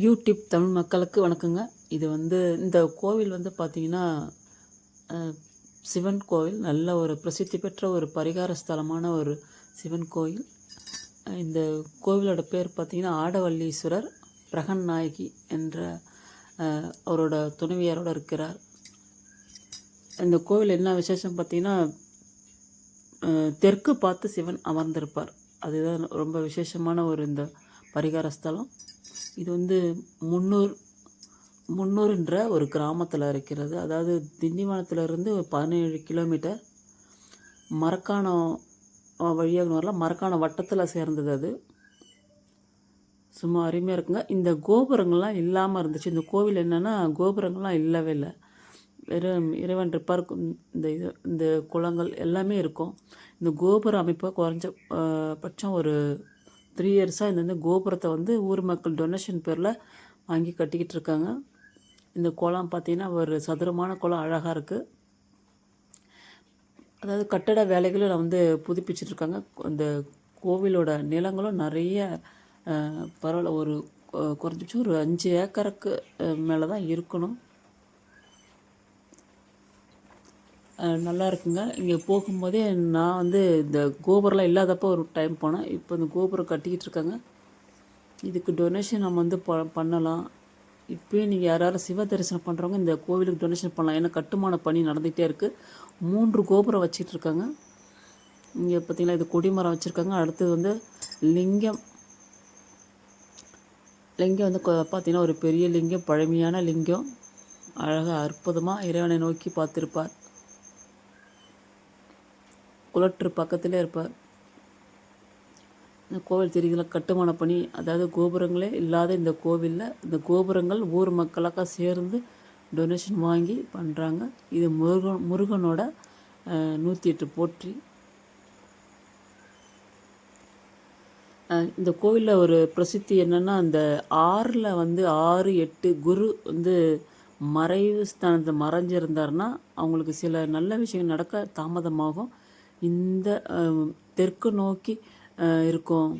YouTube Tamil மக்களுக்கு வணக்கங்க. இது வந்து இந்த கோவில் வந்து பார்த்திங்கன்னா சிவன் கோவில். நல்ல ஒரு பிரசித்தி பெற்ற ஒரு பரிகார ஸ்தலமான ஒரு சிவன் கோயில் இந்த கோவிலோட பேர் பார்த்திங்கன்னா ஆடவல்லீஸ்வரர் பிரகன் நாயகி என்ற அவரோட துணைவியாரோட இருக்கிறார். இந்த கோவில் என்ன விசேஷம் பார்த்திங்கன்னா தெற்கு பார்த்து சிவன் அமர்ந்திருப்பார். அதுதான் ரொம்ப விசேஷமான ஒரு இந்த பரிகார ஸ்தலம். இது வந்து முன்னூர் முன்னூறுன்ற ஒரு கிராமத்தில் இருக்கிறது. அதாவது திண்டிவனத்திலிருந்து பதினேழு கிலோமீட்டர். மரக்காணம் வழியாக வரலாம். மரக்காணம் வட்டத்தில் சேர்ந்தது அது. சும்மா அருமையாக இருக்குங்க. இந்த கோபுரங்கள்லாம் இல்லாமல் இருந்துச்சு. இந்த கோவில் என்னென்னா கோபுரங்கள்லாம் இல்லவே இல்லை. வெறும் இறைவன் இருப்பார் இந்த இது இந்த குளங்கள் எல்லாமே இருக்கும். இந்த கோபுர அமைப்பை குறைஞ்ச பட்சம் ஒரு த்ரீ இயர்ஸாக இந்த கோபுரத்தை வந்து ஊர் மக்கள் டொனேஷன் பேரில் வாங்கி கட்டிக்கிட்டு இருக்காங்க. இந்த குளம் பார்த்தீங்கன்னா ஒரு சதுரமான குளம் அழகாக இருக்குது அதாவது கட்டட வேலைகளும் நான் வந்து புதுப்பிச்சிட்டு இருக்காங்க. அந்த கோவிலோட நிலங்களும் நிறைய பரவாயில்ல ஒரு குறைஞ்சிச்சு ஒரு அஞ்சு ஏக்கருக்கு மேலே தான் இருக்கணும். நல்லா இருக்குங்க. இங்கே போகும்போதே நான் வந்து இந்த கோபுரம்லாம் இல்லாதப்போ ஒரு டைம் போனேன். இப்போ இந்த கோபுரம் கட்டிக்கிட்டு இருக்காங்க. இதுக்கு டொனேஷன் நம்ம வந்து ப பண்ணலாம். இப்போயே நீங்கள் யாராலும் சிவ தரிசனம் பண்ணுறவங்க இந்த கோவிலுக்கு டொனேஷன் பண்ணலாம். ஏன்னா கட்டுமான பணி நடந்துகிட்டே இருக்குது மூன்று கோபுரம் வச்சுட்டு இருக்காங்க. இங்கே பார்த்தீங்கன்னா இது கொடிமரம் வச்சுருக்காங்க. அடுத்தது வந்து லிங்கம். லிங்கம் வந்து பார்த்தீங்கன்னா ஒரு பெரிய லிங்கம் பழமையான லிங்கம். அழகாக அற்புதமாக இறைவனை நோக்கி பார்த்துருப்பார். குளற்று பக்கத்தில் இருப்பார் இந்த கோவில் தெரியுதுல கட்டுமான பணி அதாவது கோபுரங்களே இல்லாத இந்த கோவிலில் இந்த கோபுரங்கள் ஊர் மக்களாக சேர்ந்து டொனேஷன் வாங்கி பண்ணுறாங்க இது முருகன் முருகனோட நூற்றி எட்டு போற்றி. இந்த கோவிலில் ஒரு பிரசித்தி என்னென்னா அந்த ஆறில் வந்து ஆறு எட்டு குரு வந்து மறைவு ஸ்தானத்தை மறைஞ்சிருந்தாருன்னா அவங்களுக்கு சில நல்ல விஷயங்கள் நடக்க தாமதமாகும். இந்த தெற்கு நோக்கி இருக்கும்.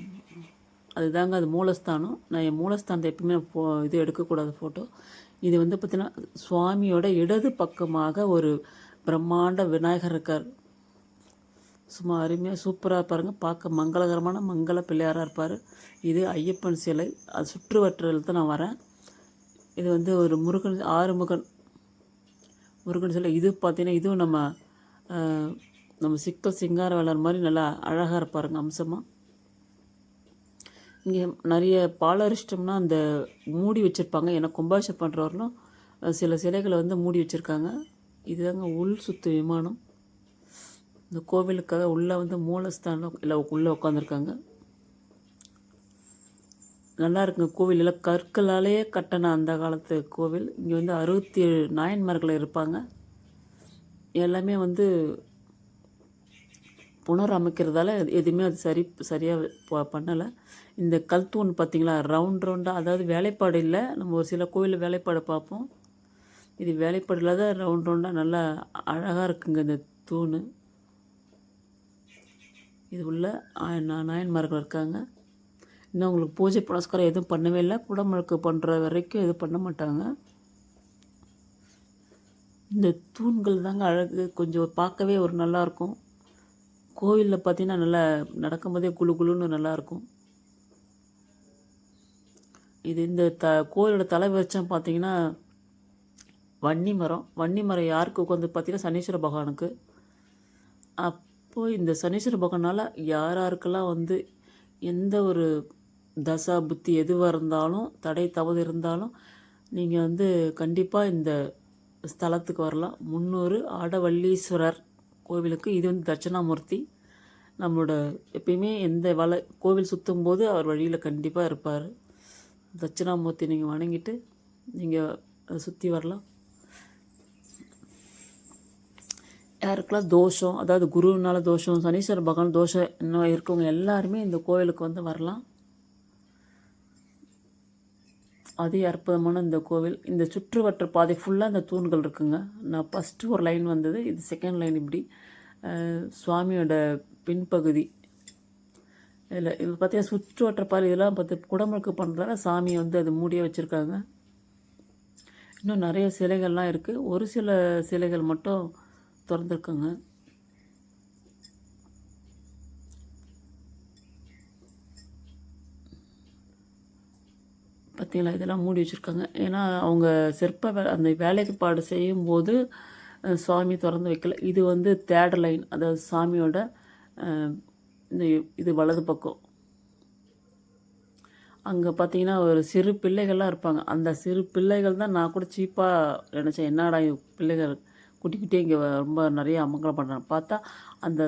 அதுதாங்க அது மூலஸ்தானம். நான் என் மூலஸ்தானத்தை எப்பவுமே போ இது எடுக்கக்கூடாது ஃபோட்டோ இது வந்து பார்த்திங்கன்னா சுவாமியோட இடது பக்கமாக ஒரு பிரம்மாண்ட விநாயகர் இருக்கார். சும்மா அருமையாக சூப்பராக பாருங்கள் பார்க்க மங்களகரமான மங்கள பிள்ளையாராக இருப்பார். இது ஐயப்பன் சிலை. அது சுற்றுவட்டத்தில் தான் நான் வரேன். இது வந்து ஒரு முருகன் ஆறுமுகன் முருகன் சிலை. இது பார்த்தீங்கன்னா இதுவும் நம்ம நம்ம சிக்கல் சிங்கார வளர் மாதிரி நல்லா அழகாக இருப்பாருங்க அம்சமாக இங்கே நிறைய பாலரிஷ்டம்னா அந்த மூடி வச்சுருப்பாங்க. ஏன்னா கும்பாஷம் பண்ணுறவர்களும் சில சிலைகளை வந்து மூடி வச்சுருக்காங்க. இதுதாங்க உள் சுத்து விமானம். இந்த கோவிலுக்காக உள்ளே வந்து மூலஸ்தானம் இல்லை உள்ளே உட்காந்துருக்காங்க நல்லா இருக்குங்க கோவில். எல்லாம் கற்களாலேயே கட்டின அந்த காலத்து கோவில். இங்கே வந்து அறுபத்தி ஏழு நாயன்மார்கள் இருப்பாங்க. எல்லாமே வந்து புனர் அமைக்கிறதால எதுவுமே அது சரி சரியாக பண்ணலை. இந்த கல் தூண் பார்த்தீங்களா ரவுண்ட் ரவுண்டாக அதாவது வேலைப்பாடு இல்லை. நம்ம ஒரு சில கோயிலில் வேலைப்பாடு பார்ப்போம் இது வேலைப்பாடு இல்லாத ரவுண்ட் ரவுண்டாக நல்லா அழகாக இருக்குங்க இந்த தூண். இது உள்ள நாயன்மார்கள் இருக்காங்க. இன்னும் அவங்களுக்கு பூஜை புனஸ்காரம் எதுவும் பண்ணவே இல்லை. குடமுழுக்கு பண்ணுற வரைக்கும் எதுவும் பண்ண மாட்டாங்க. இந்த தூண்கள் தாங்க அழகு. கொஞ்சம் பார்க்கவே ஒரு நல்லா இருக்கும். கோவிலில் பார்த்தீங்கன்னா நல்லா நடக்கும்போதே குளு குளுன்னு நல்லாயிருக்கும் இது இந்த த கோவிலோட தலை விருட்சம் பார்த்தீங்கன்னா வன்னி மரம் வன்னி மரம் யாருக்கு உட்காந்து பார்த்தீங்கன்னா சனீஸ்வர பகவானுக்கு. அப்போது இந்த சனீஸ்வர பகவானால் யார் யாருக்கெல்லாம் வந்து எந்த ஒரு தசா புத்தி எதுவாக இருந்தாலும் தடை தவறு இருந்தாலும் நீங்கள் வந்து கண்டிப்பாக இந்த ஸ்தலத்துக்கு வரலாம். முன்னூறு ஆடவல்லீஸ்வரர். கோவிலுக்கு. இது வந்து தட்சிணாமூர்த்தி நம்மளோட எப்பயுமே எந்த வள கோவில் சுற்றும் போது அவர் வழியில் கண்டிப்பாக இருப்பார். தட்சிணாமூர்த்தி நீங்கள் வணங்கிட்டு நீங்கள் சுற்றி வரலாம். யாருக்கெல்லாம் தோஷம் அதாவது குருவினால தோஷம் சனீஸ்வர பகவான் தோஷம் இன்னும் இருக்கவங்க எல்லாருமே இந்த கோவிலுக்கு வந்து வரலாம். அதே அற்புதமான இந்த கோவில். இந்த சுற்றுவட்ட பாதை ஃபுல்லாக இந்த தூண்கள் இருக்குங்க. நான் ஃபஸ்ட்டு ஒரு லைன் வந்தது இது செகண்ட் லைன் இப்படி. சுவாமியோட பின்பகுதி. இதில் இது பார்த்தீங்கன்னா சுற்று பாதை இதெல்லாம் பார்த்து குடமுழுக்கு பண்ணுறதால சாமி வந்து அது மூடியே வச்சுருக்காங்க. இன்னும் நிறைய சிலைகள்லாம் இருக்குது ஒரு சில சிலைகள் மட்டும் திறந்துருக்குங்க. பார்த்தீங்களா இதெல்லாம் மூடி வச்சுருக்காங்க. ஏன்னா அவங்க சிற்ப வே அந்த வேலைப்பாடு செய்யும்போது போது சுவாமி திறந்து வைக்கல. இது வந்து தேர்ட் லைன் அதாவது சாமியோட இந்த இது வலது பக்கம். அங்கே பார்த்தீங்கன்னா ஒரு சிறு பிள்ளைகள்லாம் இருப்பாங்க. அந்த சிறு பிள்ளைகள் தான் நான் கூட சீப்பாக நினச்சேன். என்னடா பிள்ளைகள் குட்டி குட்டி இங்கே ரொம்ப நிறைய அமங்கலம் பண்ணுறாங்க பார்த்தா அந்த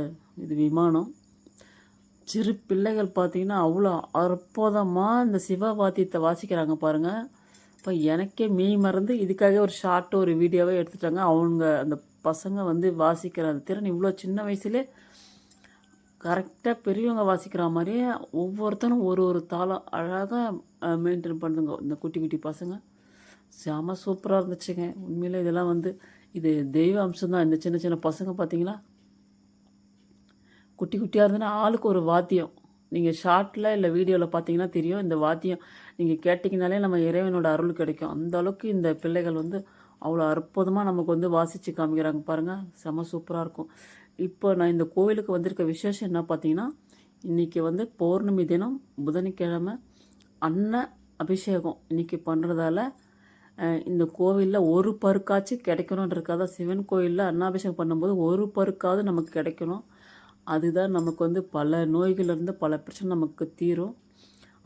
இது விமானம் சிறு பிள்ளைகள் பார்த்தீங்கன்னா அவ்வளோ அற்புதமாக இந்த சிவ வாத்தியத்தை வாசிக்கிறாங்க பாருங்கள் இப்போ எனக்கே மெய் மறந்து இதுக்காக ஒரு ஷார்ட் ஒரு வீடியோவே எடுத்துட்டாங்க. அவங்க அந்த பசங்க வந்து வாசிக்கிற அந்த திறன் இவ்வளோ சின்ன வயசுலே கரெக்டாக பெரியவங்க வாசிக்கிற மாதிரியே ஒவ்வொருத்தரும் ஒரு ஒரு தாளம் அழகாக மெயின்டைன் பண்ணுதுங்க. இந்த குட்டி குட்டி பசங்க. செம சூப்பராக இருந்துச்சுங்க. உண்மையில் இதெல்லாம் வந்து இது தெய்வ அம்சம் தான் இந்த சின்ன சின்ன பசங்க பார்த்தீங்களா? குட்டி குட்டியாக இருந்ததுன்னா ஆளுக்கு ஒரு வாத்தியம். நீங்கள் ஷார்ட்டில் இல்லை வீடியோவில் பார்த்தீங்கன்னா தெரியும் இந்த வாத்தியம். நீங்கள் கேட்டிங்கனாலே நம்ம இறைவனோட அருள் கிடைக்கும். அந்த அளவுக்கு இந்த பிள்ளைகள் வந்து அவ்வளோ அற்புதமாக நமக்கு வந்து வாசித்து காமிக்கிறாங்க பாருங்கள் செம சூப்பராக இருக்கும். இப்போ நான் இந்த கோவிலுக்கு வந்திருக்க விசேஷம் என்ன பார்த்தீங்கன்னா இன்றைக்கி வந்து பௌர்ணமி தினம் புதன்கிழமை அன்ன அபிஷேகம் இன்றைக்கி பண்ணுறதால இந்த கோவிலில் ஒரு பருக்காச்சும் கிடைக்கணுன்றக்காக சிவன் கோயிலில் அன்னாபிஷேகம் பண்ணும்போது ஒரு பருக்காவது நமக்கு கிடைக்கணும். அதுதான் நமக்கு வந்து பல நோய்கள்லேருந்து பல பிரச்சனை நமக்கு தீரும்.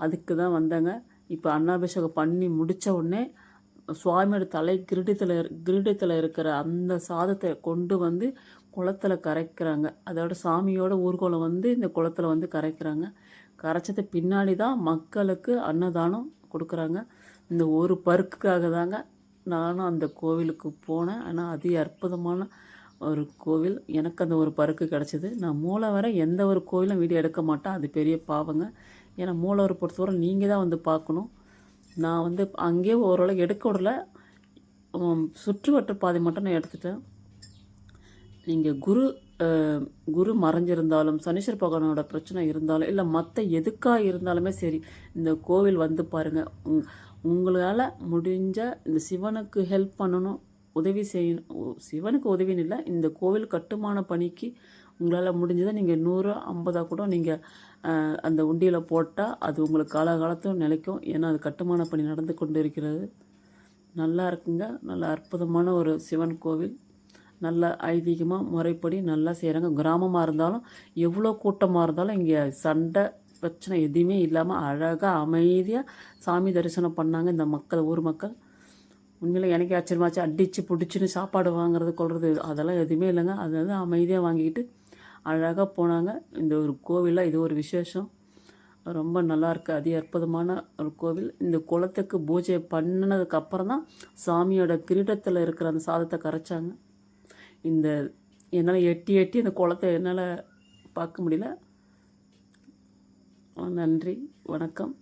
அதுக்கு தான் வந்தாங்க. இப்போ அன்னாபிஷேகம் பண்ணி முடித்த உடனே சுவாமியோட தலை கிரீடத்தில் கிரீடத்தில் இருக்கிற அந்த சாதத்தை கொண்டு வந்து குளத்தில் கரைக்கிறாங்க. அதோட சாமியோட ஊர்வலம் வந்து இந்த குளத்துல வந்து கரைக்கிறாங்க. கரைச்சது பின்னாடி தான் மக்களுக்கு அன்னதானம் கொடுக்குறாங்க. இந்த ஒரு பருக்குக்காக தாங்க நானும் அந்த கோவிலுக்கு போனேன். ஆனால் அதி அற்புதமான ஒரு கோவில் எனக்கு அந்த ஒரு பருக்கு கிடச்சிது. நான் மூளை வர எந்த ஒரு கோவிலும் வீடியோ எடுக்க மாட்டேன். அது பெரிய பாவங்க. ஏன்னா மூலவரை பொறுத்தவரை நீங்கள் தான் வந்து பார்க்கணும். நான் வந்து அங்கேயே ஓரளவு எடுக்க விடல. சுற்றுவட்ட பாதை மட்டும் நான் எடுத்துட்டேன். நீங்கள் குரு குரு மறைஞ்சிருந்தாலும் சனீஸ்வர பகவானோட பிரச்சனை இருந்தாலும் இல்லை மற்ற எதுக்காக இருந்தாலுமே சரி இந்த கோவில் வந்து பாருங்கள் உங்களால் முடிஞ்ச இந்த சிவனுக்கு ஹெல்ப் பண்ணணும். உதவி செய்யணும் சிவனுக்கு உதவின்னு இல்லை இந்த கோவில் கட்டுமான பணிக்கு உங்களால் முடிஞ்சதை நீங்கள் நூறு ஐம்பதா கூட நீங்கள் அந்த உண்டியில் போட்டால் அது உங்களுக்கு காலகாலத்தும் நிலைக்கும். ஏன்னா அது கட்டுமான பணி நடந்து கொண்டு இருக்கிறது நல்லா இருக்குங்க. நல்ல அற்புதமான ஒரு சிவன் கோவில். நல்ல ஐதீகமாக முறைப்படி நல்லா செய்கிறாங்க கிராமமாக இருந்தாலும் எவ்வளோ கூட்டமாக இருந்தாலும் இங்கே சண்டை பிரச்சனை எதுவுமே இல்லாமல் அழகாக அமைதியாக சாமி தரிசனம் பண்ணாங்க இந்த மக்கள் ஊர் மக்கள். உண்மையில் எனக்கு ஆச்சரியமாச்சு. அடித்து பிடிச்சின்னு சாப்பாடு வாங்குறது கொள்வது அதெல்லாம் எதுவுமே இல்லைங்க. அது வந்து அமைதியாக வாங்கிக்கிட்டு அழகாக போனாங்க. இந்த ஒரு கோவிலில் இது ஒரு விசேஷம். ரொம்ப நல்லா இருக்குது அதி அற்புதமான ஒரு கோவில். இந்த குளத்துக்கு பூஜை பண்ணினதுக்கப்புறம் தான் சாமியோட கிரீடத்தில் இருக்கிற அந்த சாதத்தை கரைச்சாங்க. இந்த என்னால் எட்டி எட்டி அந்த குளத்தை என்னால் பார்க்க முடியல. நன்றி. வணக்கம்.